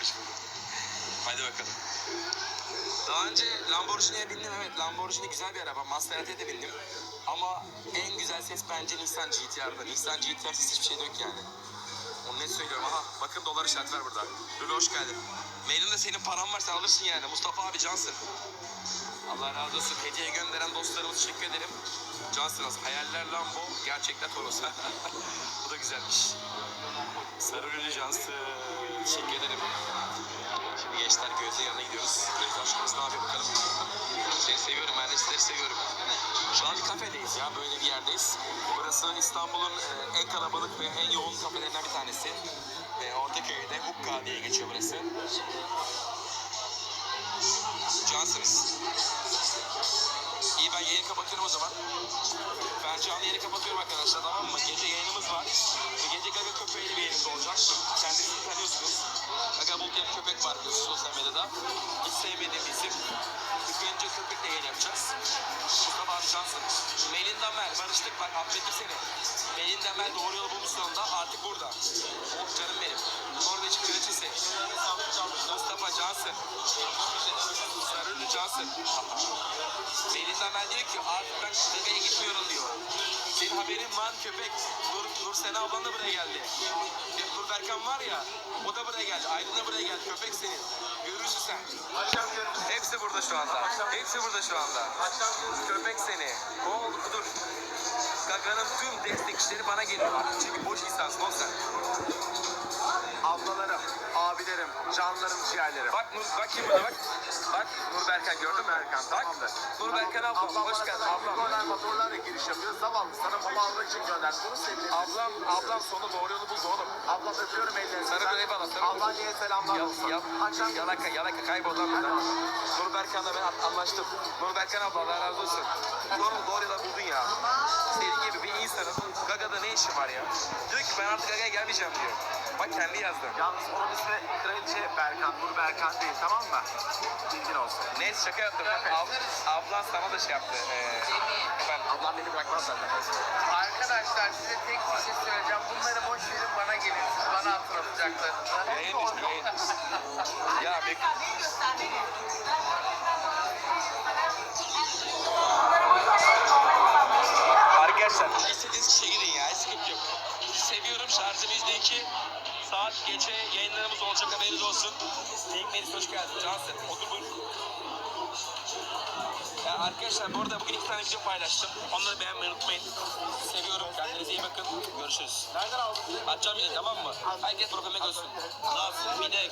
Hoş bulduk. Hadi bakalım. Daha önce Lamborghini'ye bindim evet. Lamborghini güzel bir araba. Maserati'ye de bindim. Ama en güzel ses bence Nissan GTR'da. Nissan GTR hiçbir şey yok yani. Onu net söylüyorum. Aha bakın dolar işareti var burada. Lulu hoş geldin. Mailinde senin paran var sen alırsın yani. Mustafa abi cansın. Allah razı olsun. Hediye gönderen dostlarımız teşekkür ederim. Cansınız. Hayaller Lambo, gerçekler Toros. Bu da güzelmiş. Sarı Cansın. Teşekkür ederim. Şimdi gençler Gözde yanına gidiyoruz. Gözde aşkımız ne yapıyor bakalım. Seni seviyorum, ben de sizleri seviyorum. Şu an bir kafedeyiz ya, böyle bir yerdeyiz. Burası İstanbul'un e, en kalabalık ve en yoğun kafelerinden bir tanesi. E, Ortaköy'de Hukka diye geçiyor burası. Cansınız. İyi ben yayını kapatıyorum o zaman. Ben canlı yayını kapatıyorum arkadaşlar tamam mı? Gece yayınımız var. Ve gece Gaga köpeğiyle bir yayınımız olacak. Kendisini tanıyorsunuz. Gaga Bulut diye bir köpek var biliyorsunuz sosyal medyada. Hiç sevmediğim isim. Yıkayınca köpekle yayın yapacağız. Mustafa abi. Melinda Mel barıştık bak affettim seni. Melinda Mel doğru yolu bulmuş sonunda artık burada. Oh canım benim. İçin kraliçesi. Mustafa Cansın. Sarılı Cansın. Melinda Mel diyor ki artık ben Gaga'ya gitmiyorum diyor. Senin haberin var köpek. Nur, Nur Sena ablan da buraya geldi. Nur Berkan var ya o da buraya geldi. Aydın da buraya geldi. Köpek senin. Hepsi burada şu anda. Hepsi burada şu anda. Köpek seni. Oldu kudur? Gaga'nın tüm destekçileri bana geliyor. Çünkü boş insansın oğlum sen. Ablalarım, abilerim, canlarım, ciğerlerim. Bak bak kim burada bak. Berkan gördün mü? Erkan, Bak tamamdır. Nur Berkan ablam. Ablam Hoş geldin sana ablam. Motorlar, motorlarla giriş yapıyor. Zavallı sana mama almak için gönderdi. Bunu sevdiğim Ablam, ablam sonu doğru yolu buldu oğlum. Ablam öpüyorum ellerini. Sarı bir eyvallah, bir- Almanya'ya selamlar Yap, olsun. yap, Akşam yalaka, yalaka kaybol lan buradan. Nur Berkan'la ben an- anlaştım. Nur Berkan abla Allah razı olsun. Doğru, doğru yola buldun ya. Senin gibi bir insanın Gaga'da ne işi var ya? Diyor ki ben artık Gaga'ya gelmeyeceğim diyor. Bak kendi yazdı. Yalnız onun ismi Kraliçe Berkan, Nur Berkan değil tamam mı? Bilgin olsun. Neyse şaka yaptım. Ab, ablan sana da şey yaptı. Ee, efendim. Ablam beni bırakmaz zaten. Arkadaşlar size tek bir şey söyleyeceğim. Bunları boş verin bana gelin. Siz bana hatırlatacaklarınızı. Yayın düştü yayın. Ya bir... Arkadaşlar istediğiniz kişiye gidin ya sıkıntı yok. Seviyorum şarjım %2. Saat gece yayınlarımız olacak haberiniz olsun. Link Melis hoş geldin. Cansın otur buyur. Ya arkadaşlar bu arada bugün iki tane video paylaştım. Onları beğenmeyi unutmayın. Seviyorum. Kendinize iyi bakın. Görüşürüz. Nereden aldın? Atacağım yine tamam mı? Herkes programa görsün. Nasıl? Bir de